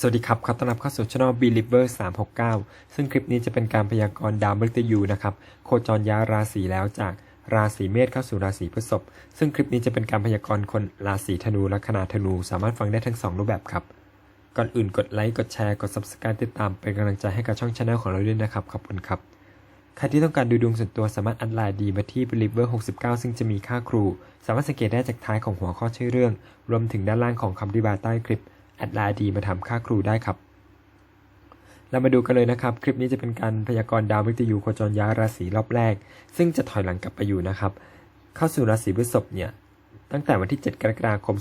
สวัสดีครับ ขอต้อนรับเข้าสู่ช่อง Believer 369 ซึ่งคลิปนี้จะเป็นการพยากรณ์ดาวมฤตยูนะครับ โคจรย้ายราศีแล้วจากราศีเมษเข้าสู่ราศีพฤษภ ซึ่งคลิปนี้จะเป็นการพยากรณ์คนราศีธนูและคณาธนู สามารถฟังได้ทั้งสองรูปแบบครับ ก่อนอื่นกดไลค์ กดแชร์ กด subscribe ติดตามเป็นกำลังใจให้กับช่องช anel ของเราด้วยนะครับ ขอบคุณครับ ใครที่ต้องการดูดวงส่วนตัวสามารถอัดไลน์ดีมาที่ Believer 69 ซึ่งจะมีค่าครู สามารถสังเกตได้จากท้ายของหัวข้อชื่อเรื่อง รวมถึงด้านล่างของคำอธิบายใต้คลิป แอดไลน์ดีมาทำค่าครูได้ครับ เรามาดูกันเลยนะครับ คลิปนี้จะเป็นการพยากรณ์ดาวมฤตยูโคจรย้ายราศีรอบแรก ซึ่งจะถอยหลังกลับไปอยู่นะครับ เข้าสู่ราศีพฤษภเนี่ยตั้งแต่วันที่ 7 กรกฎาคม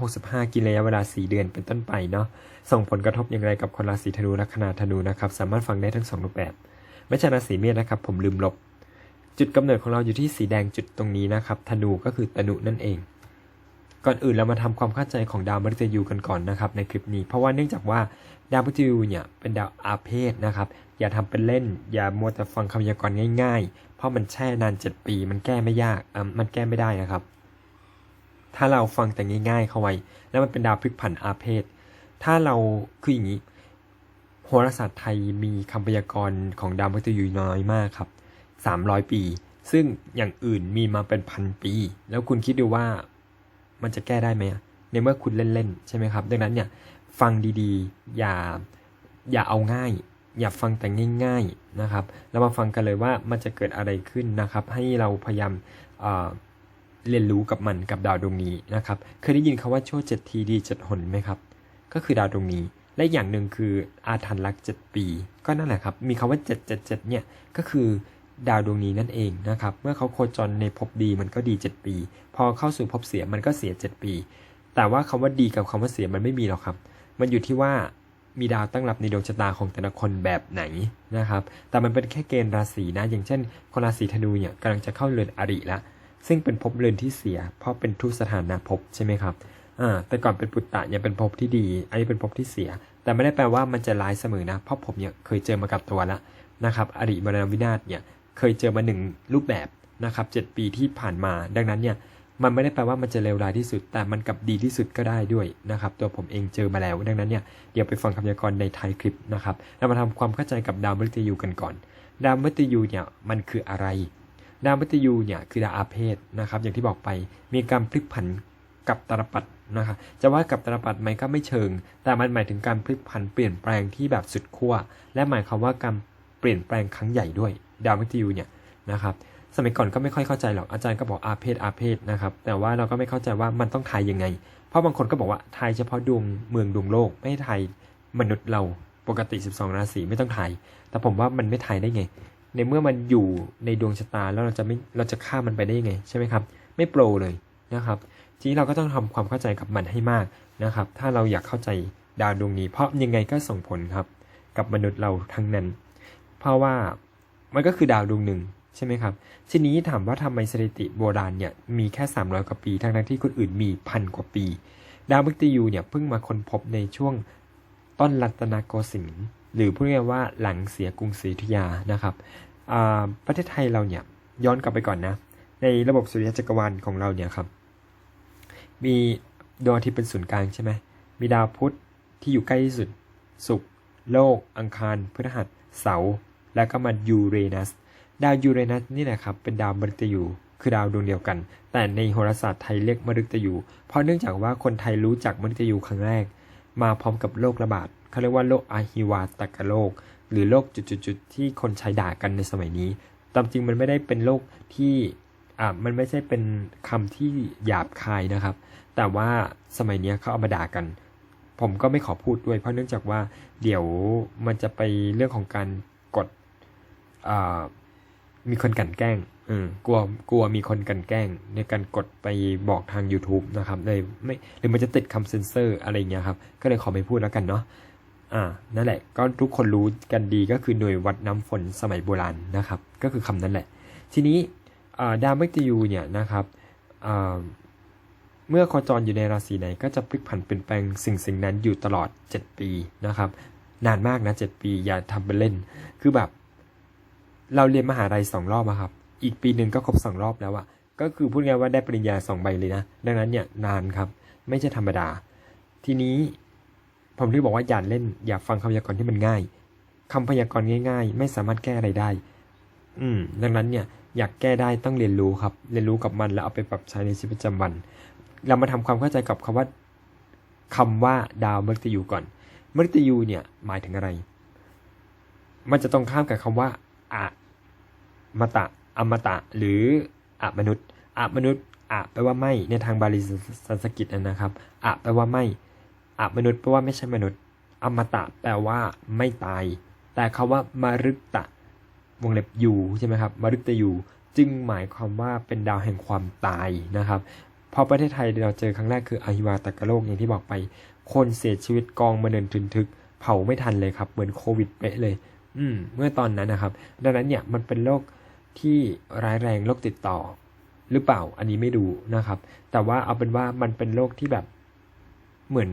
2565 กินระยะเวลา 4 เดือนเป็นต้นไปเนาะ ส่งผลกระทบอย่างไรกับคนราศีธนูละคณาธนูนะครับ สามารถฟังได้ทั้งสองรูปแบบ ไม่ใช่ราศีเมษนะครับ ผมลืมลบ จุดกำเนิดของเราอยู่ที่สีแดงจุดตรงนี้นะครับ ธนูก็คือตนุนั่นเอง ก่อนอื่นเรามาทำความเข้าใจของดาวมฤตยูกันก่อนนะครับในคลิปนี้ เพราะว่าเนื่องจากว่าดาวมฤตยูเนี่ยเป็นดาวอาเพศนะครับ อย่าทำเป็นเล่น อย่ามัวแต่ฟังคำพยากรณ์ง่าย ๆ เพราะมันแช่นาน 7 ปี มันแก้ไม่ยากอะมันแก้ไม่ได้นะครับ ถ้าเราฟังแต่ง่าย ๆ เข้าไว้ แล้วมันเป็นดาวพลิกผันอาเพศ ถ้าเราคืออย่างนี้โหราศาสตร์ไทยมีคำพยากรณ์ของดาวมฤตยูน้อยมากครับ300 ปีซึ่งอย่างอื่นมีมาเป็นพันปี แล้วคุณคิดดูว่า มันจะแก้ได้ไหมในเมื่อคุณเล่นๆใช่ไหมครับ ดังนั้นเนี่ยฟังดีๆ อย่าอย่าเอาง่าย อย่าฟังแต่ง่ายๆนะครับ แล้วมาฟังกันเลยว่ามันจะเกิดอะไรขึ้นนะครับ ให้เราพยายามเอ่อเรียนรู้กับมันกับดาวดวงนี้นะครับ เคยได้ยินคาว่าชั่วเจ็ดทีดีเจ็ดหนไหมครับ ก็คือดาวดวงนี้ และอย่างหนึ่งคืออาถรรพ์รักเจ็ดปี ก็นั่นแหละครับ มีคาว่าเจ็ดเจ็ดเจ็ดเนี่ยก็คือ ดาวดวงนี้นั่นเองนะครับ เมื่อเขาโคจรในภพดีมันก็ดี 7 ปี พอเข้าสู่ภพเสียมันก็เสีย 7 ปี แต่ว่าคำว่าดีกับคำว่าเสียมันไม่มีหรอกครับ มันอยู่ที่ว่ามีดาวตั้งรับในดวงชะตาของแต่ละคนแบบไหนนะครับ แต่มันเป็นแค่เกณฑ์ราศีนะ อย่างเช่น คนราศีธนูเนี่ยกำลังจะเข้าเรือนอริละ ซึ่งเป็นภพเรือนที่เสีย เพราะเป็นทุสถานะภพใช่ไหมครับ อ่า แต่ก่อนเป็นปุตตะเนี่ยเป็นภพที่ดี อันนี้เป็นภพที่เสีย แต่ไม่ได้แปลว่ามันจะร้ายเสมอนะ เพราะผมเนี่ยเคยเจอมากับตัวละนะครับ อริมรณวินาศเนี่ย เคยเจอมาหนึ่งรูปแบบนะครับเจ็ดปีที่ผ่านมา ดังนั้นเนี่ยมันไม่ได้แปลว่ามันจะเลวร้ายที่สุด แต่มันกับดีที่สุดก็ได้ด้วยนะครับตัวผมเองเจอมาแล้ว ดังนั้นเนี่ยเดี๋ยวไปฟังคำพยากรณ์ในท้ายคลิปนะครับเรามาทำความเข้าใจกับดาวมฤตยูกันก่อน ดาวมฤตยูเนี่ยมันคืออะไร ดาวมฤตยูเนี่ยคือดาวอาเพศนะครับอย่างที่บอกไปมีการพลิกผันกับตรปัดนะครับจะว่ากับตรปัดไหมก็ไม่เชิง แต่มันหมายถึงการพลิกผันเปลี่ยนแปลงที่แบบสุดขั้วและหมายความว่าการเปลี่ยนแปลงครั้งใหญ่ด้วย ดาวมฤตยูเนี่ยนะครับสมัยก่อนก็ไม่ค่อยเข้าใจหรอกอาจารย์ก็บอกอาเพศอาเพศนะครับแต่ว่าเราก็ไม่เข้าใจว่ามันต้องทายยังไง เพราะบางคนก็บอกว่าทายเฉพาะดวงเมืองดวงโลกไม่ทายมนุษย์เราปกติ 12 ราศีไม่ต้องทายแต่ผมว่ามันไม่ทายได้ไง ในเมื่อมันอยู่ในดวงชะตาแล้วเราจะไม่เราจะข้ามันไปได้ยังไงใช่ไหมครับไม่โปรเลยนะครับทีนี้เราก็ต้องทำความเข้าใจกับมันให้มากนะครับ ถ้าเราอยากเข้าใจดาวดวงนี้ เพราะยังไงก็ส่งผลครับ กับมนุษย์เราทั้งนั้น เพราะว่า มันก็คือดาวดวงหนึ่งใช่ไหมครับ ทีนี้ถามว่าทำไมสถิติโบราณเนี่ยมีแค่ 300 กว่าปี ทั้งที่คนอื่นมีพันกว่าปี ดาวมฤตยูเนี่ยเพิ่งมาค้นพบในช่วงต้นรัตนโกสินทร์หรือพูดง่ายว่าหลังเสียกรุงศรีอยุธยานะครับประเทศไทยเราเนี่ยย้อนกลับไปก่อนนะ ในระบบสุริยะจักรวาลของเราเนี่ยครับ มีดวงอาทิตย์เป็นศูนย์กลางใช่ไหมมีดาวพุธที่อยู่ใกล้ที่สุดศุกร์โลก อังคารพฤหัสเสาร์ แล้วก็มายูเรนัส ดาวยูเรนัสนี่แหละครับ เป็นดาวมฤตยู คือดาวดวงเดียวกัน แต่ในโหราศาสตร์ไทยเรียกมฤตยู เพราะเนื่องจากว่าคนไทยรู้จักมฤตยูครั้งแรก มาพร้อมกับโรคระบาดเขาเรียกว่าโรคอาฮิวาตกโรค หรือโรคจุดๆที่คนใช้ด่ากันในสมัยนี้ ตามจริงมันไม่ได้เป็นโรคที่อ่ามันไม่ใช่เป็นคำที่หยาบคายนะครับ แต่ว่าสมัยนี้เขาเอามาด่ากัน ผมก็ไม่ขอพูดด้วยเพราะเนื่องจากว่าเดี๋ยวมันจะไปเรื่องของการ มีคนกลันแกล้งเออกลัวกลัวมีคนกลันแกล้ง ในการกดไปบอกทาง YouTube นะครับเลยไม่หรือมันจะติดคำเซนเซอร์อะไรเงี้ยครับ ก็เลยขอไม่พูดแล้วกันเนาะอ่านั่นแหละ ก็ทุกคนรู้กันดีก็คือหน่วยวัดน้ำฝนสมัยโบราณนะครับ ก็คือคำนั้นแหละ ทีนี้อ่าดาวมฤตยูเนี่ยนะครับอ่าเมื่อโคจรอยู่ในราศีไหนก็จะพลิกผันเปลี่ยนแปลงสิ่งสิ่งนั้นอยู่ตลอด 7 ปีนะครับ นานมากนะ 7 ปีอย่าทำเป็นเล่น คือแบบ เราเรียนมหาลัยสองรอบอะครับ อีกปีหนึ่งก็ครบสองรอบแล้วอะก็คือพูดง่ายว่าได้ปริญญาสองใบเลยนะ ดังนั้นเนี่ยนานครับ ไม่ใช่ธรรมดา ทีนี้ผมที่บอกว่าอย่าเล่น อย่าฟังคำพยากรณ์ที่มันง่ายคำพยากรณ์ง่าย ๆ ไม่สามารถแก้อะไรได้ อืม ดังนั้นเนี่ยอยากแก้ได้ต้องเรียนรู้ครับ เรียนรู้กับมันแล้วเอาไปปรับใช้ในชีวิตประจำวัน เรามาทำความเข้าใจกับคำว่าคำว่าดาวมฤตยูก่อนมฤตยูเนี่ยหมายถึงอะไร มันจะตรงข้ามกับคำว่าอะ มตะ อมตะ หรืออะมนุษย์อะมนุษย์อะแปลว่าไม่ ในทางบาลีสันสกฤตนะครับอะแปลว่าไม่อะมนุษย์แปลว่าไม่ใช่มนุษย์ อมตะ แปลว่าไม่ตาย แต่คาว่ามฤตะ วงเล็บอยู่ใช่ไหมครับมฤตะอยู่ จึงหมายความว่าเป็นดาวแห่งความตายนะครับพราะประเทศไทยเราเจอครั้งแรกคืออหิวาตกโรคอย่างที่บอกไป คนเสียชีวิตกองมาเดินทึนทึก เผาไม่ทันเลยครับ เหมือนโควิดเป๊ะเลย อืม เมื่อตอนนั้นนะครับ ดังนั้นเนี่ยมันเป็นโรค ที่ร้ายแรงโรคติดต่อ หรือเปล่าอันนี้ไม่ดูนะครับ แต่ว่าเอาเป็นว่ามันเป็นโรคที่แบบเหมือน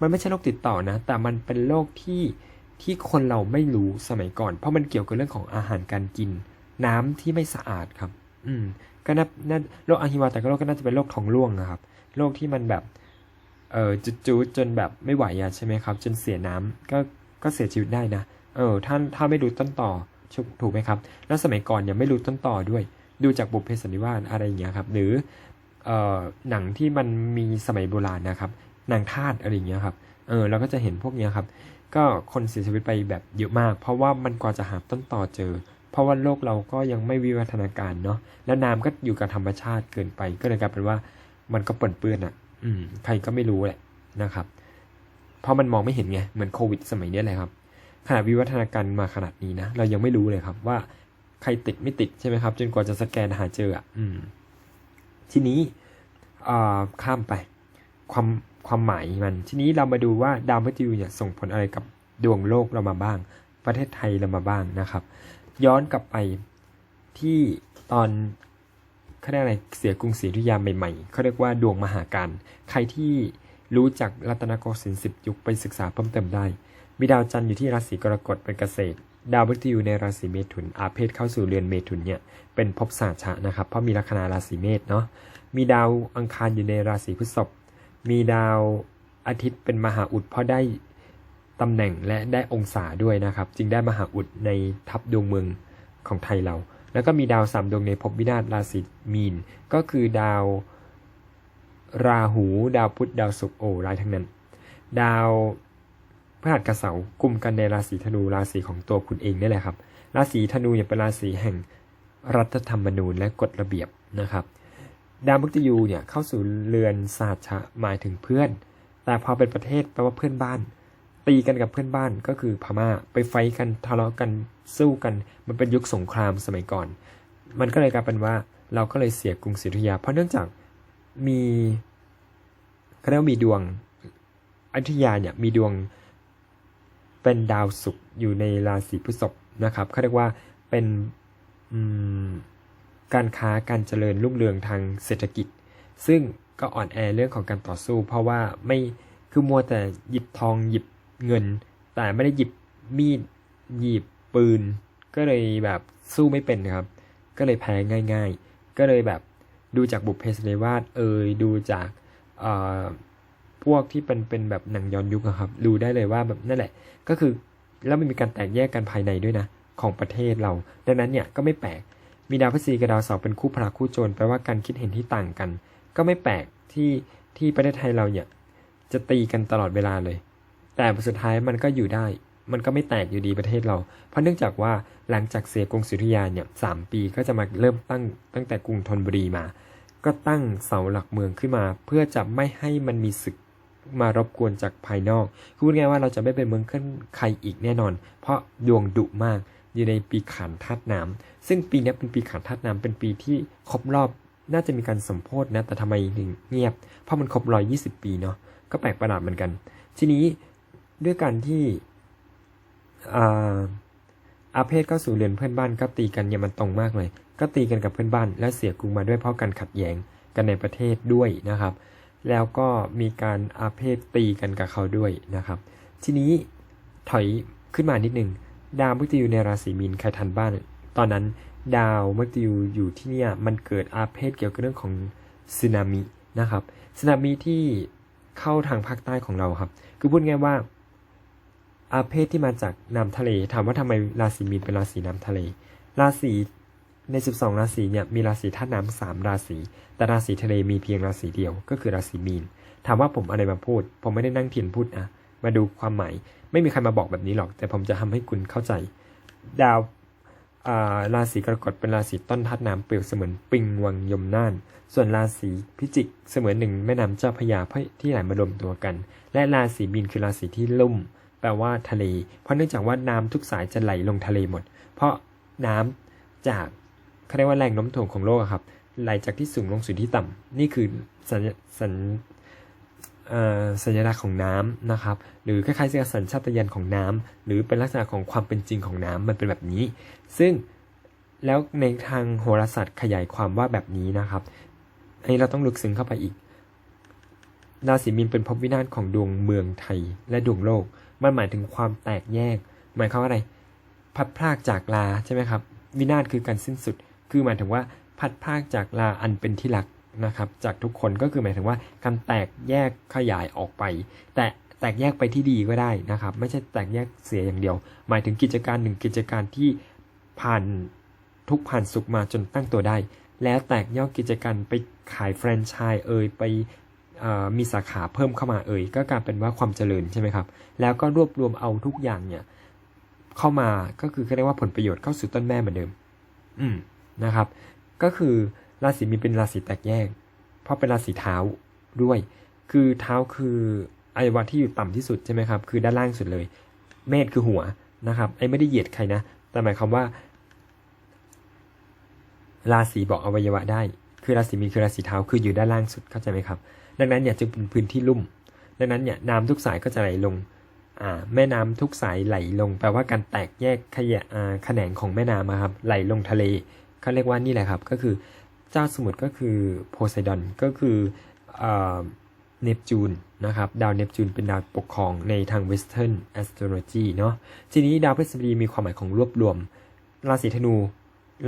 มันไม่ใช่โรคติดต่อนะ แต่มันเป็นโรคที่ที่คนเราไม่รู้สมัยก่อน เพราะมันเกี่ยวกับเรื่องของอาหารการกิน น้ำที่ไม่สะอาดครับ อืม ก็น่าน่าโรคอะฮิวาแต่ก็โรคก็น่าจะเป็นโรคท้องร่วงนะครับโรคที่มันแบบเออจุดๆจนแบบไม่ไหวอะใช่ไหมครับ จนเสียน้ำก็ก็เสียชีวิตได้นะเออท่านถ้าไม่รู้ต้นต่อ ถูกไหมครับ แล้วสมัยก่อนเนี่ยไม่รู้ต้นต่อด้วย ดูจากบุพเพสันนิวาสอะไรอย่างเงี้ยครับ หรืออหนังที่มันมีสมัยโบราณนะครับนางทาสอะไรอย่างเงี้ยครับ เออเราก็จะเห็นพวกเนี้ยครับ ก็คนเสียชีวิตไปแบบเยอะมาก เพราะว่ามันกว่าจะหาต้นต่อเจอ เพราะว่าโลกเราก็ยังไม่วิวัฒนาการเนาะ แล้วน้ำก็อยู่กับธรรมชาติเกินไป ก็เลยกลายเป็นว่ามันก็เปื้อนเปื้อนอะ อืม ใครก็ไม่รู้แหละนะครับ เพราะมันมองไม่เห็นไง เหมือนโควิดสมัยนี้เลยครับ ขนาดวิวัฒนาการมาขนาดนี้นะ เรายังไม่รู้เลยครับว่าใครติดไม่ติดใช่ไหมครับ จนกว่าจะสแกนหาเจออะทีนี้ข้ามไป ความความหมายมัน ทีนี้เรามาดูว่าดาวมฤตยูเนี่ยส่งผลอะไรกับดวงโลกเรามาบ้าง ประเทศไทยเรามาบ้างนะครับ ย้อนกลับไปที่ตอนเขาเรียกอะไรเสียกรุงศรีอยุธยาใหม่ๆเขาเรียกว่าดวงมหาการ ใครที่รู้จักรัตนโกสินทร์สิบยุคไปศึกษาเพิ่มเติมได้ มีดาวจันทร์อยู่ที่ราศีกรกฎเป็นเกษตร ดาวพฤหัสอยู่ในราศีเมถุน อาเพศเข้าสู่เรือนเมถุนเนี่ย เป็นภพศาสตร์ชะนะครับ เพราะมีลัคนาราศีเมษเนาะ มีดาวอังคารอยู่ในราศีพฤษภ มีดาวอาทิตย์เป็นมหาอุดเพราะได้ตำแหน่งและได้องศาด้วยนะครับ จึงได้มหาอุดในทัพดวงเมืองของไทยเรา แล้วก็มีดาวสามดวงในภพวินาศราศีมีน ก็คือดาวราหู ดาวพุธ ดาวศุกร์โอ้รายทั้งนั้น ดาว พฤหัสกับเสาร์กลุ่มกันในราศีธนูราศีของตัวคุณเองนี่แหละครับ ราศีธนูเนี่ยเป็นราศีแห่งรัฐธรรมนูญและกฎระเบียบนะครับ ดาวมุตยูเนี่ยเข้าสู่เรือนศาสตร์ชะหมายถึงเพื่อน แต่พอเป็นประเทศแปลว่าเพื่อนบ้าน ตีกันกับเพื่อนบ้านก็คือพม่าไปไฟกันทะเลาะกันสู้กัน มันเป็นยุคสงครามสมัยก่อน มันก็เลยกลายเป็นว่าเราก็เลยเสียกรุงศรีอยุธยา เพราะเนื่องจากมีเขาเรียกว่ามีดวงอยุธยาเนี่ยมีดวง เป็นดาวศุกร์อยู่ในราศีพฤษภนะครับเขาเรียกว่าเป็นการค้าการเจริญรุ่งเรืองทางเศรษฐกิจ ซึ่งก็อ่อนแอเรื่องของการต่อสู้ เพราะว่าไม่คือมัวแต่หยิบทองหยิบเงิน แต่ไม่ได้หยิบมีดหยิบปืน ก็เลยแบบสู้ไม่เป็นครับ ก็เลยแพ้ง่าย ๆ ก็เลยแบบดูจากบุพเพสนวาสเอยดูจาก พวกที่เป็นเป็นแบบหนังย้อนยุคครับดูได้เลยว่าแบบนั่นแหละ ก็คือแล้วมันมีการแตกแยกกันภายในด้วยนะ ของประเทศเรา ดังนั้นเนี่ยก็ไม่แปลกมีดาวพฤษฎีกับดาวเสาร์เป็นคู่พระคู่โจรแปลว่าการคิดเห็นที่ต่างกัน ก็ไม่แปลกที่ที่ประเทศไทยเราเนี่ยจะตีกันตลอดเวลาเลย แต่สุดท้ายมันก็อยู่ได้ มันก็ไม่แตกอยู่ดีประเทศเรา เพราะเนื่องจากว่าหลังจากเสียกรุงศรีอยุธยาเนี่ยสปีก็จะมาเริ่มตั้งตั้งแต่กรุงธนบุรีมา ก็ตั้งเสาหลักเมืองขึ้นมา เพื่อจะไม่ให้มันมีศึก มารบกวนจากภายนอก คือพูดง่ายว่าเราจะไม่เป็นเมืองขึ้นใครอีกแน่นอน เพราะดวงดุมากอยู่ในปีขันธาตุน้ำซึ่งปีนี้เป็นปีขันธาตุน้ำเป็นปีที่ครบรอบน่าจะมีการสมโพธนะ แต่ทำไมถึงเงียบ เพราะมันครบรอยยี่สิบปีเนาะ ก็แปลกประหลาดเหมือนกัน ทีนี้ด้วยการที่อาอาเพศก็สู่เรือนเพื่อนบ้านก็ตีกันเนี่ยมันตรงมากเลย ก็ตีกันกับเพื่อนบ้าน และเสียกรุงมาด้วยเพราะการขัดแย้งกันในประเทศด้วยนะครับ แล้วก็มีการอาเพศตีกันกับเขาด้วยนะครับ ทีนี้ถอยขึ้นมานิดหนึ่ง ดาวมฤตยูในราศีมีนใครทันบ้านตอนนั้นดาวมฤตยูอยู่ที่เนี่ยมันเกิดอาเพศเกี่ยวกับเรื่องของสึนามินะครับสึนามิที่เข้าทางภาคใต้ของเราครับ คือพูดง่ายว่า อาเพศที่มาจากน้ำทะเล ถามว่าทำไมราศีมีนเป็นราศีน้ำทะเล ราศี ใน 12 ราศีเนี่ยมีราศีธาตุน้ำสามราศี แต่ราศีทะเลมีเพียงราศีเดียวก็คือราศีมีน ถามว่าผมอะไรมาพูด ผมไม่ได้นั่งเทียนพูดนะมาดูความหมาย ไม่มีใครมาบอกแบบนี้หรอก แต่ผมจะทำให้คุณเข้าใจ ดาวราศีกรกฎเป็นราศีต้นธาตุน้ำเปรียบเสมือนปิงวังยมน่าน ส่วนราศีพิจิกเสมือนหนึ่งแม่น้ำเจ้าพยาที่ไหลมารวมตัวกัน และราศีมีนคือราศีที่ลุ่ม แปลว่าทะเล เพราะเนื่องจากว่าน้ำทุกสายจะไหลลงทะเลหมด เพราะน้ำจาก เขาเรียกว่าแรงโน้มถ่วงของโลกครับไหลจากที่สูงลงสู่ที่ต่ำนี่คือสัญสัญสัญลักษณ์ของน้ำนะครับ หรือคล้ายๆกับสัญชาตญาณของน้ำหรือเป็นลักษณะของความเป็นจริงของน้ำมันเป็นแบบนี้ ซึ่งแล้วในทางโหราศาสตร์ขยายความว่าแบบนี้นะครับอันนี้เราต้องลึกซึ้งเข้าไปอีกราศีมีนเป็นภพวินาศของดวงเมืองไทยและดวงโลก มันหมายถึงความแตกแยก หมายความว่าอะไร พัดพรากจากลาใช่ไหมครับ วินาศคือการสิ้นสุด คือหมายถึงว่าพัดพากจากลาอันเป็นที่รักนะครับ จากทุกคนก็คือหมายถึงว่าการแตกแยกขยายออกไป แต่แตกแยกไปที่ดีก็ได้นะครับ ไม่ใช่แตกแยกเสียอย่างเดียว หมายถึงกิจการหนึ่งกิจการที่ผ่านทุกผ่านสุขมาจนตั้งตัวได้ แล้วแตกย่อยกิจการไปขายแฟรนไชส์เอ่ยไปมีสาขาเพิ่มเข้ามาเอ่ยก็กลายเป็นว่าความเจริญใช่ไหมครับ แล้วก็รวบรวมเอาทุกอย่างเนี่ยเข้ามาก็คือเรียกว่าผลประโยชน์เข้าสู่ต้นแม่เหมือนเดิม อืม นะครับ ก็คือราศีมีนเป็นราศีแตกแยก เพราะเป็นราศีเท้าด้วย คือเท้าคืออวัยวะที่อยู่ต่ำที่สุดใช่ไหมครับ คือด้านล่างสุดเลย เมษคือหัวนะครับ ไอ้ไม่ได้เหยียดใครนะ แต่หมายความว่า ราศีบอกอวัยวะได้ คือราศีมีนคือราศีเท้า คืออยู่ด้านล่างสุด เข้าใจไหมครับ ดังนั้นเนี่ยจึงเป็นพื้นที่ลุ่ม ดังนั้นเนี่ยน้ำทุกสายก็จะไหลลงอ่าแม่น้ำทุกสายไหลลง แปลว่าการแตกแยกขยะอ่าแขนงของแม่น้ำอะครับไหลลงทะเล เขาเรียกว่านี่แหละครับ ก็คือเจ้าสมุทรก็คือโพไซดอนก็คือเนปจูนนะครับ ดาวเนปจูนเป็นดาวปกครองในทางเวสเทิร์นแอสโทรโลจีเนาะทีนี้ดาวพฤหัสบดีมีความหมายของรวบรวม ราศีธนู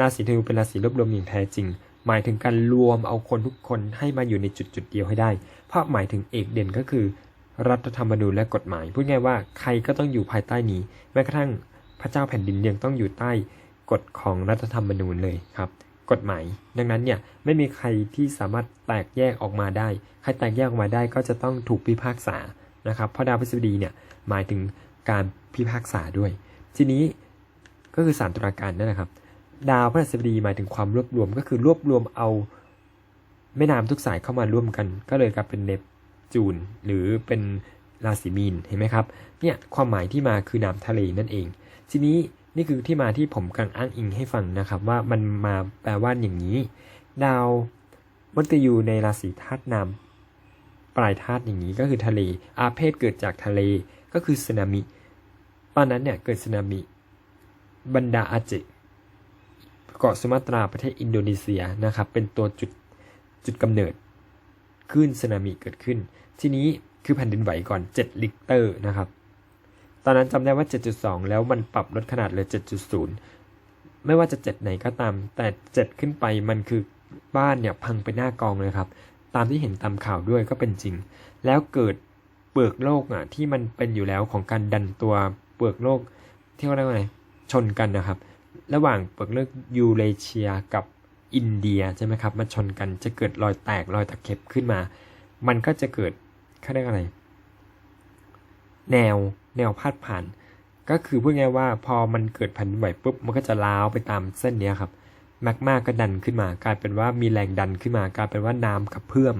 ราศีธนูเป็นราศีรวบรวมอย่างแท้จริง หมายถึงการรวมเอาคนทุกคนให้มาอยู่ในจุดจุดเดียวให้ได้ เพราะหมายถึงเอกเด่นก็คือ รัฐธรรมนูญและกฎหมาย พูดง่ายว่าใครก็ต้องอยู่ภายใต้นี้ แม้กระทั่งพระเจ้าแผ่นดินยังต้องอยู่ใต้ กฎของรัฐธรรมนูญเลยครับ กฎหมาย ดังนั้นเนี่ยไม่มีใครที่สามารถแตกแยกออกมาได้ ใครแตกแยกออกมาได้ก็จะต้องถูกพิพากษานะครับ เพราะดาวพฤษฎีเนี่ยหมายถึงการพิพากษาด้วย ทีนี้ก็คือสารตุลาการนั่นแหละครับ ดาวพฤหัสบดีหมายถึงความรวบรวมก็คือรวบรวมเอาแม่น้ำทุกสายเข้ามาร่วมกัน ก็เลยกลายเป็นเนปจูน หรือเป็นราศีมีนเห็นไหมครับเนี่ยความหมายที่มาคือน้ำทะเลนั่นเอง ทีนี้ นี่คือที่มาที่ผมกำลังอ้างอิงให้ฟังนะครับ ว่ามันมาแปลว่าอย่างนี้ ดาวมฤตยูในราศีธาตุน้ำปลายธาตุอย่างนี้ก็คือทะเล อาเพศเกิดจากทะเลก็คือสึนามิ ตอนนั้นเนี่ยเกิดสึนามิ บรรดาอาเจเกาะสุมาตราประเทศอินโดนีเซียนะครับ เป็นตัวจุดจุดกำเนิดคลื่นสึนามิเกิดขึ้น ทีนี้คือแผ่นดินไหวก่อน 7 ลิกเตอร์นะครับ ตอนนั้นจำได้ว่า 7.2 แล้วมันปรับลดขนาดเหลือ 7.0 ไม่ว่าจะ 7 ไหนก็ตาม แต่ 7 ขึ้นไปมันคือบ้านเนี่ยพังไปหน้ากองเลยครับ ตามที่เห็นตามข่าวด้วยก็เป็นจริง แล้วเกิดเปลือกโลกอะที่มันเป็นอยู่แล้วของการดันตัวเปลือกโลกที่เขาเรียกว่าไงชนกันนะครับ ระหว่างเปลือกโลกยูเรเชียกับอินเดียใช่ไหมครับมาชนกันจะเกิดรอยแตกรอยตะเข็บขึ้นมา มันก็จะเกิดเขาเรียกอะไร แนวแนวพาดผ่าน ก็คือพูดง่ายว่าพอมันเกิดแผ่นไหวปุ๊บมันก็จะล้าวไปตามเส้นเนี้ยครับแมกมากก็ดันขึ้นมากลายเป็นว่ามีแรงดันขึ้นมากลายเป็นว่าน้ำกับเพื่อม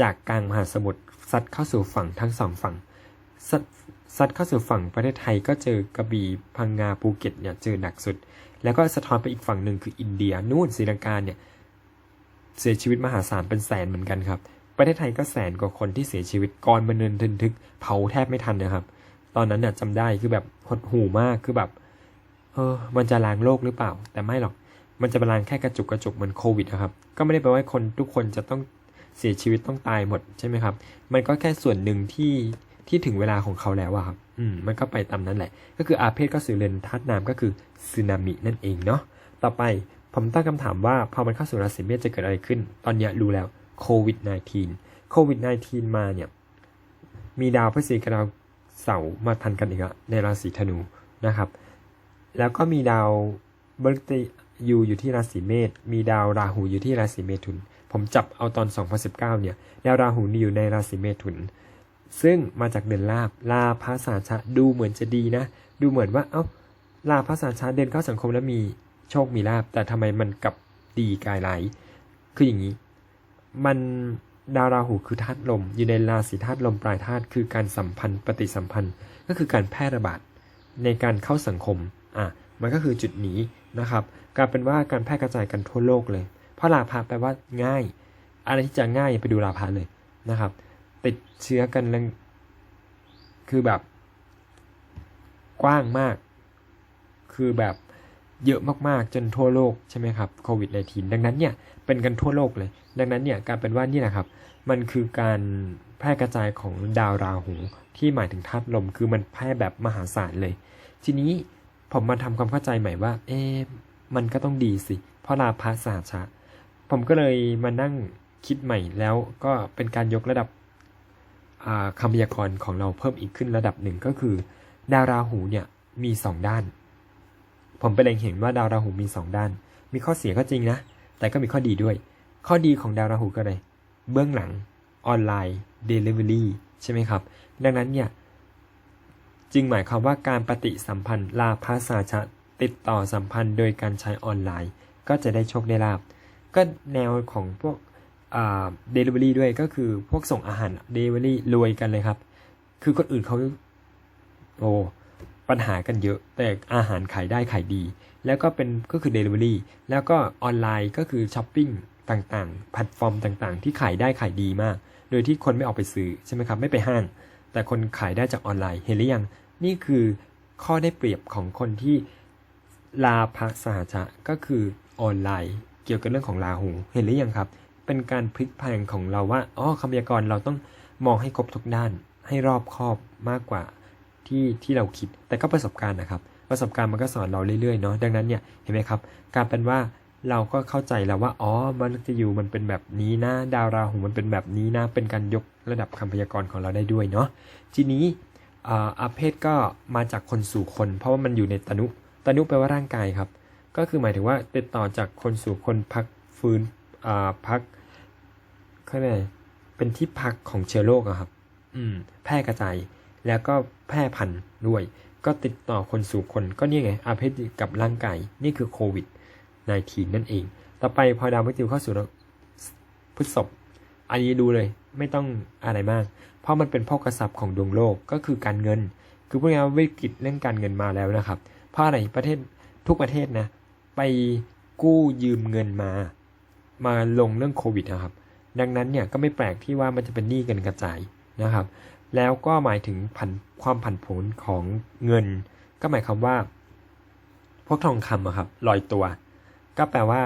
จากกลางมหาสมุทรซัดเข้าสู่ฝั่งทั้งสองฝั่งซัดซัดเข้าสู่ฝั่งประเทศไทยก็เจอกระบี่พังงาภูเก็ตเนี่ยเจอหนักสุด แล้วก็สะท้อนไปอีกฝั่งหนึ่งคืออินเดียนู่นศรีลังกาเนี่ยเสียชีวิตมหาศาลเป็นแสนเหมือนกันครับ ประเทศไทยก็แสนกว่าคนที่เสียชีวิตก่อนบันเนินทึนทึก เผาแทบไม่ทันนะครับ ตอนนั้นเนี่ยจำได้คือแบบหดหูมากคือแบบ เออ มันจะล้างโลกหรือเปล่า แต่ไม่หรอก มันจะล้างแค่กระจุกกระจุกเหมือนโควิดนะครับ ก็ไม่ได้แปลว่าคนทุกคนจะต้องเสียชีวิตต้องตายหมดใช่ไหมครับ มันก็แค่ส่วนหนึ่งที่ที่ถึงเวลาของเขาแล้วอะครับ อืม มันก็ไปตามนั้นแหละ ก็คืออาเพศก็สื่อเรือนธาตุน้ำก็คือสึนามินั่นเองเนาะ ต่อไปผมตั้งคำถามว่าพอมันเข้าสู่ราศีเมษจะเกิดอะไรขึ้น ตอนเนี้ยรู้แล้ว โควิด -19 โควิด -19 มาเนี่ย มีดาวพฤศจิกับดาวเสาร์มาทันกันอีกอะในราศีธนูนะครับ แล้วก็มีดาวบฤตยูอยู่ที่ราศีเมษ มีดาวราหูอยู่ที่ราศีเมถุน ผมจับเอาตอน 2019 เนี่ย ดาวราหูนี่อยู่ในราศีเมถุน ซึ่งมาจากเดือนลาบลาภาษาชะดูเหมือนจะดีนะ ดูเหมือนว่า เอ้า ลาภาษาชะเดินเข้าสังคมแล้วมีโชคมีลาบ แต่ทำไมมันกลับดีกายไหลคืออย่างนี้ มันดาวราหูคือธาตุลม อยู่ในราศีธาตุลมปลายธาตุคือการสัมพันธ์ปฏิสัมพันธ์ก็คือการแพร่ระบาดในการเข้าสังคมอะมันก็คือจุดนี้นะครับกลายเป็นว่าการแพร่กระจายกันทั่วโลกเลย เพราะลาภะแปลว่าง่าย อะไรที่จะง่ายไปดูลาภะเลยนะครับ ติดเชื้อกันแล้วคือแบบ กว้างมาก คือแบบเยอะมากๆจนทั่วโลกใช่ไหมครับโควิด -19 ดังนั้นเนี่ยเป็นกันทั่วโลกเลย ดังนั้นเนี่ยการเป็นว่านี่แหละครับ มันคือการแพร่กระจายของดาวราหูที่หมายถึงธาตุลมคือมันแพร่แบบมหาศาลเลย ทีนี้ผมมาทำความเข้าใจใหม่ว่า เอ๊ะมันก็ต้องดีสิ เพราะลาภะสหชะ ผมก็เลยมานั่งคิดใหม่แล้วก็เป็นการยกระดับคำพยากรณ์ของเราเพิ่มอีกขึ้นระดับหนึ่งก็คือ ดาวราหูเนี่ยมีสองด้าน ผมไปเล็งเห็นว่าดาวราหูมีสองด้าน มีข้อเสียก็จริงนะ แต่ก็มีข้อดีด้วย ข้อดีของดาวราหูก็เลยเบื้องหลังออนไลน์ Delivery ใช่ไหมครับ ดังนั้นเนี่ย จึงหมายความว่าการปฏิสัมพันธ์ลาภาษาชะติดต่อสัมพันธ์โดยการใช้ออนไลน์ ก็จะได้โชคได้ลาบ ก็แนวของพวกเดลิเวอรี่ด้วยก็คือพวกส่งอาหารเดลิเวอรี่รวยกันเลยครับ คือคนอื่นเขาโอ้ปัญหากันเยอะ แต่อาหารขายได้ขายดี แล้วก็เป็นก็คือเดลิเวอรี่แล้วก็ออนไลน์ก็คือช้อปปิ้ง ต่างๆแพลตฟอร์มต่างๆ ที่ขายได้ขายดีมาก โดยที่คนไม่ออกไปซื้อใช่ไหมครับไม่ไปห้าง แต่คนขายได้จากออนไลน์เห็นหรือยังนี่คือข้อได้เปรียบของคนที่ลาภสหชะก็คือออนไลน์ เกี่ยวกับเรื่องของลาหูเห็นหรือยังครับ เป็นการพลิกแพลงของเราว่าอ๋อคำพยากรณ์เราต้องมองให้ครบทุกด้าน ให้รอบคอบมากกว่าที่ที่เราคิดแต่ก็ประสบการณ์นะครับ ประสบการณ์มันก็สอนเราเรื่อยๆเนาะดังนั้นเนี่ยเห็นไหมครับ การเป็นว่า เราก็เข้าใจแล้วว่า อ๋อมันจะอยู่มันเป็นแบบนี้นะ ดาวราหูมันเป็นแบบนี้นะ เป็นการยกระดับคำพยากรณ์ของเราได้ด้วยเนาะ ทีนี้อาเพศก็มาจากคนสู่คน เพราะว่ามันอยู่ในตนุ ตนุแปลว่าร่างกายครับ ก็คือหมายถึงว่าติดต่อจากคนสู่คนพักฟื้นพักเขาเรียกเป็นที่พักของเชื้อโรคอะครับ อืม แพร่กระจาย แล้วก็แพร่พันธุ์ด้วย ก็ติดต่อคนสู่คน ก็นี่ไงอาเพศกับร่างกาย นี่คือโควิด -19 นั่นเอง ต่อไปพอดาวมฤตยูเข้าสู่พฤษภอันนี้ดูเลยไม่ต้องอะไรมาก เพราะมันเป็นพ่อกระสับของดวงโลกก็คือการเงิน คือพูดง่ายๆวิกฤตเรื่องการเงินมาแล้วนะครับ เพราะอะไรประเทศทุกประเทศนะ ไปกู้ยืมเงินมา มาลงเรื่องโควิดนะครับ ดังนั้นเนี่ยก็ไม่แปลกที่ว่ามันจะเป็นหนี้กันกระจายนะครับ แล้วก็หมายถึงผันความผันผวนของเงิน ก็หมายความว่า พวกทองคำอะครับลอยตัว ก็แปลว่า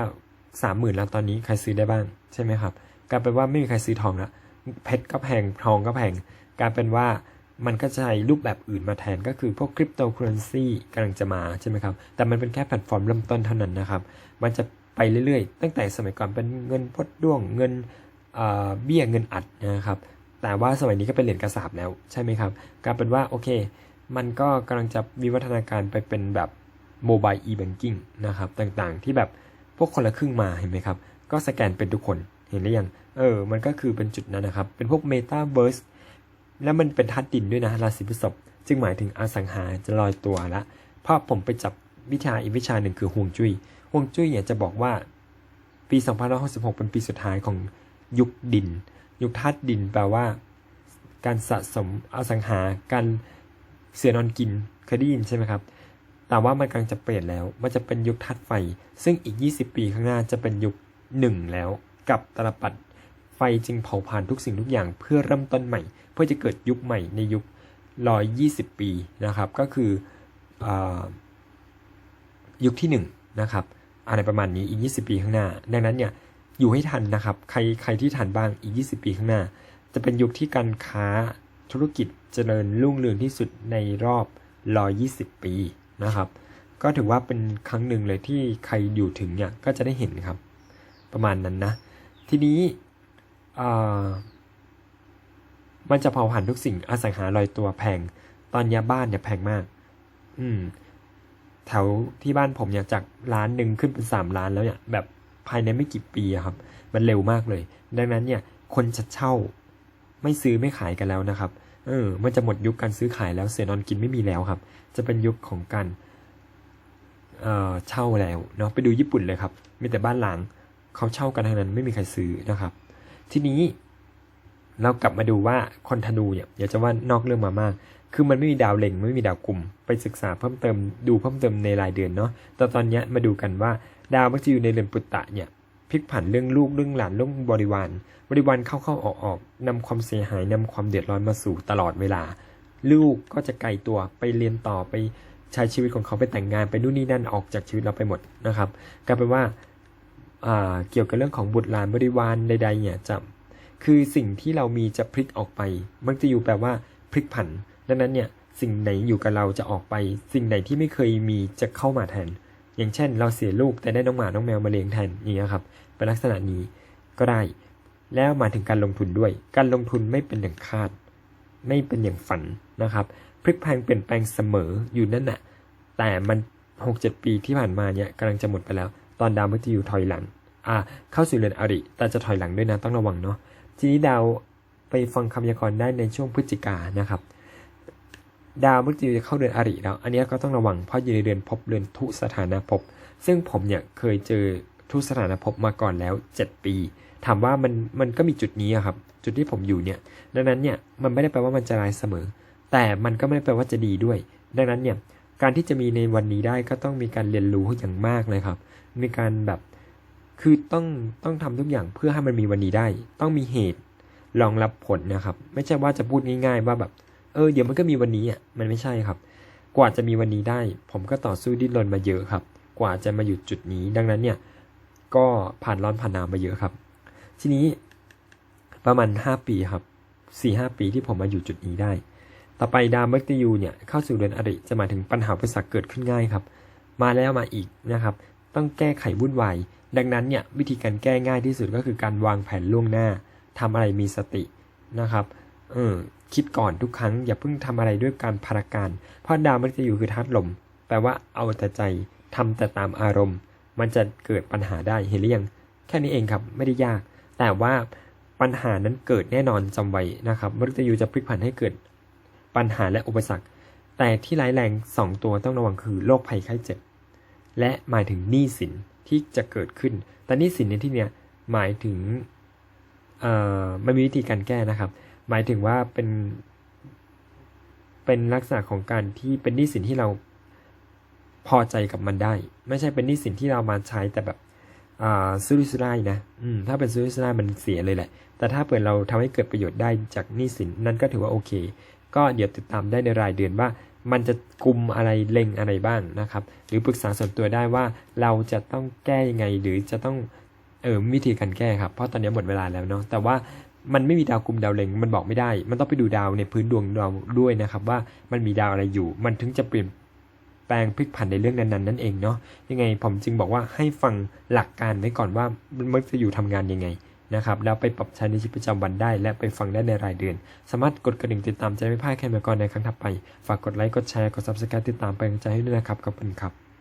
สามหมื่นแล้วตอนนี้ใครซื้อได้บ้างใช่ไหมครับกลายเป็นว่าไม่มีใครซื้อทองละเพชรก็แพงทองก็แพงกลายเป็นว่ามันก็จะใช้รูปแบบอื่นมาแทนก็คือพวกคริปโตเคอเรนซีกำลังจะมาใช่ไหมครับ แต่มันเป็นแค่แพลตฟอร์มเริ่มต้นเท่านั้นนะครับ มันจะไปเรื่อยๆ ตั้งแต่สมัยก่อนเป็นเงินพดด้วงเงินเบี้ยเงินอัดนะครับ แต่ว่าสมัยนี้ก็เป็นเหรียญกระสาบแล้วใช่ไหมครับกลายเป็นว่าโอเค มันก็กำลังจะวิวัฒนาการไปเป็นแบบโมบายอีแบงกิ้งนะครับต่างๆ ที่แบบ วกคนละครึ่งมาเห็นไหมครับ ก็สแกนเป็นทุกคนเห็นหรือยัง เออ มันก็คือเป็นจุดนั้นนะครับ เป็นพวกเมตาเวิร์สแล้วมันเป็นธาตุดินด้วยนะราศีพฤษภจึงหมายถึงอสังหาจะลอยตัวละเพราะผมไปจับวิชาอีกวิชาหนึ่งคือห่วงจุย้ยห่วงจุ้ยเนี่ยจะบอกว่า ปี2566 เป็นปีสุดท้ายของยุคดิน ยุคธาตุดินแปลว่า การสะสมอสังหาการเสือนอนกินเคยได้ยินใช่ไหมครับ แต่ว่ามันกำลังจะเปลี่ยนแล้ว มันจะเป็นยุคธาตุไฟ ซึ่งอีก 20 ปีข้างหน้าจะเป็นยุคหนึ่งแล้ว กับตลปัดไฟจึงเผาผลาญทุกสิ่งทุกอย่างเพื่อเริ่มต้นใหม่ เพื่อจะเกิดยุคใหม่ในยุค 120 ปีนะครับ ก็คืออยุคที่1นนะครับอะไรประมาณนี้อีก 20 ปีข้างหน้า ดังนั้นเนี่ยอยู่ให้ทันนะครับ ใครใครที่ทันบ้างอีก 20 ปีข้างหน้า จะเป็นยุคที่การค้าธุรกิจเจริญรุ่งเรืองที่สุดในรอบ 120 ปี นะครับ ก็ถือว่าเป็นครั้งหนึ่งเลยที่ใครอยู่ถึงเนี่ยก็จะได้เห็นครับ ประมาณนั้นนะ ทีนี้มันจะเผาผลาญทุกสิ่งอสังหาลอยตัวแพง ตอนนี้บ้านเนี่ยแพงมาก อืม แถวที่บ้านผมเนี่ยจากล้านหนึ่งขึ้นเป็นสามล้านแล้วเนี่ย แบบภายในไม่กี่ปีครับ มันเร็วมากเลย ดังนั้นเนี่ย คนจะเช่าไม่ซื้อไม่ขายกันแล้วนะครับ เออ มันจะหมดยุคการซื้อขายแล้วเสือนอนกินไม่มีแล้วครับ จะเป็นยุคของการเอ่อเช่าแล้วเนาะไปดูญี่ปุ่นเลยครับมีแต่บ้านหลังเขาเช่ากันทั้งนั้นไม่มีใครซื้อนะครับ ทีนี้เรากลับมาดูว่าคอนธนูเนี่ยอยากจะว่านอกเรื่องมามาก คือมันไม่มีดาวเล็งไม่มีดาวกลุ่ม ไปศึกษาเพิ่มเติมดูเพิ่มเติมในรายเดือนเนาะแต่ตอนนี้มาดูกันว่าดาวมักจะอยู่ในเรือนปุตตะเนี่ยพลิกผันเรื่องลูกเรื่องหลานเรื่องบริวาร บริวารเข้าเข้าออกออกนำความเสียหายนำความเดือดร้อนมาสู่ตลอดเวลา ลูกก็จะไกลตัวไปเรียนต่อไปใช้ชีวิตของเขาไปแต่งงานไปนู่นนี่นั่นออกจากชีวิตเราไปหมดนะครับกลายเป็นว่าเกี่ยวกับเรื่องของบุตรหลานบริวารใด ๆ เนี่ยจะคือสิ่งที่เรามีจะพลิกออกไป มันจะอยู่แปลว่าพลิกผัน ดังนั้นเนี่ยสิ่งไหนอยู่กับเราจะออกไป สิ่งไหนที่ไม่เคยมีจะเข้ามาแทน อย่างเช่น เราเสียลูกแต่ได้น้องหมาน้องแมวมาเลี้ยงแทนอย่างเงี้ยครับเป็นลักษณะนี้ก็ได้ แล้วมาถึงการลงทุนด้วย การลงทุนไม่เป็นอย่างคาด ไม่เป็นอย่างฝันนะครับ พลิกแพงเปลี่ยนแปลงเสมออยู่นั่นน่ะแต่มันหกเจ็ดปีที่ผ่านมาเนี่ยกำลังจะหมดไปแล้ว ตอนดาวมฤตยูถอยหลังอ่าเข้าสู่เรือนอริ แต่จะถอยหลังด้วยนะต้องระวังเนาะทีนี้ดาวไปฟังคำพยากรณ์ได้ในช่วงพฤศจิกายนนะครับ ดาวมฤตยูจะเข้าเรือนอริแล้ว อันนี้ก็ต้องระวังเพราะอยู่ในเรือนภพเรือนทุสถานภพซึ่งผมเนี่ยเคยเจอทุสถานภพมาก่อนแล้ว 7 ปี ถามว่ามันมันก็มีจุดนี้ครับ จุดที่ผมอยู่เนี่ย ดังนั้นเนี่ยมันไม่ได้แปลว่ามันจะร้ายเสมอ แต่มันก็ไม่ได้แปลว่าจะดีด้วย ดังนั้นเนี่ยการที่จะมีในวันนี้ได้ก็ต้องมีการเรียนรู้อย่างมากเลยครับ มีการแบบคือต้องต้องทำทุกอย่างเพื่อให้มันมีวันนี้ได้ ต้องมีเหตุรองรับผลนะครับ ไม่ใช่ว่าจะพูดง่าย ๆ ว่าแบบ เออเดี๋ยวมันก็มีวันนี้อะมันไม่ใช่ครับ กว่าจะมีวันนี้ได้ ผมก็ต่อสู้ดิ้นรนมาเยอะครับ กว่าจะมาอยู่จุดนี้ ดังนั้นเนี่ย ก็ผ่านร้อนผ่านหนาวมาเยอะครับ ทีนี้ประมาณห้าปีครับสี่ห้าปีที่ผมมาอยู่จุดนี้ได้ ต่อไปดาวมฤตยูเนี่ยเข้าสู่เดือนอริจะหมายถึงปัญหาอุปสรรคเกิดขึ้นง่ายครับ มาแล้วมาอีกนะครับ ต้องแก้ไขวุ่นวายดังนั้นเนี่ยวิธีการแก้ง่ายที่สุดก็คือการวางแผนล่วงหน้าทำอะไรมีสตินะครับ เออคิดก่อนทุกครั้ง อย่าเพิ่งทำอะไรด้วยการพาราการ เพราะดาวมันจะอยู่คือธาตุลม แปลว่าเอาแต่ใจทำแต่ตามอารมณ์ มันจะเกิดปัญหาได้เห็นหรือยังแค่นี้เองครับไม่ได้ยาก แต่ว่าปัญหานั้นเกิดแน่นอนจำไว้นะครับมฤตยูจะพลิกผันให้เกิดปัญหาและอุปสรรค แต่ที่ร้ายแรงสองตัวต้องระวังคือโรคภัยไข้เจ็บ และหมายถึงหนี้สินที่จะเกิดขึ้น แต่หนี้สินในที่เนี้ยหมายถึงเอ่อไม่มีวิธีการแก้นะครับ หมายถึงว่าเป็น เป็นลักษณะของการที่เป็นหนี้สินที่เราพอใจกับมันได้ ไม่ใช่เป็นหนี้สินที่เรามาใช้แต่แบบ ซื้อริสไลนะอืมถ้าเป็นซื้อริสไลมันเสียเลยแหละ แต่ถ้าเปิดเราทำให้เกิดประโยชน์ได้จากหนี้สินนั่นก็ถือว่าโอเค ก็เดี๋ยวติดตามได้ในรายเดือนว่า มันจะกลุ่มอะไรเล็งอะไรบ้างนะครับ หรือปรึกษาส่วนตัวได้ว่าเราจะต้องแก้ยังไงหรือจะต้องเออวิธีการแก้ครับ เพราะตอนนี้หมดเวลาแล้วเนาะแต่ว่ามันไม่มีดาวกลุ่มดาวเล็งมันบอกไม่ได้ มันต้องไปดูดาวในพื้นดวงเราด้วยนะครับ ว่ามันมีดาวอะไรอยู่ มันถึงจะเปลี่ยนแป ลงพลิกผันในเรื่องนั้นๆนั่นเองเนาะยังไงผมจึงบอกว่าให้ฟังหลักการไว้ก่อนว่ามันจะอยู่ทำงานยังไงนะครับแล้วไปปรับใช้ในชีวิตประจำวันได้ และไปฟังได้ในรายเดือน สามารถกดกระดิ่งติดตามจะไม่พลาดแค่เมื่อก่อนในครั้งถัดไป ฝากกดไลค์กดแชร์กดซับสไครต์ติดตามเป็นกำลังใจให้ด้วยนะครับขอบคุณครับ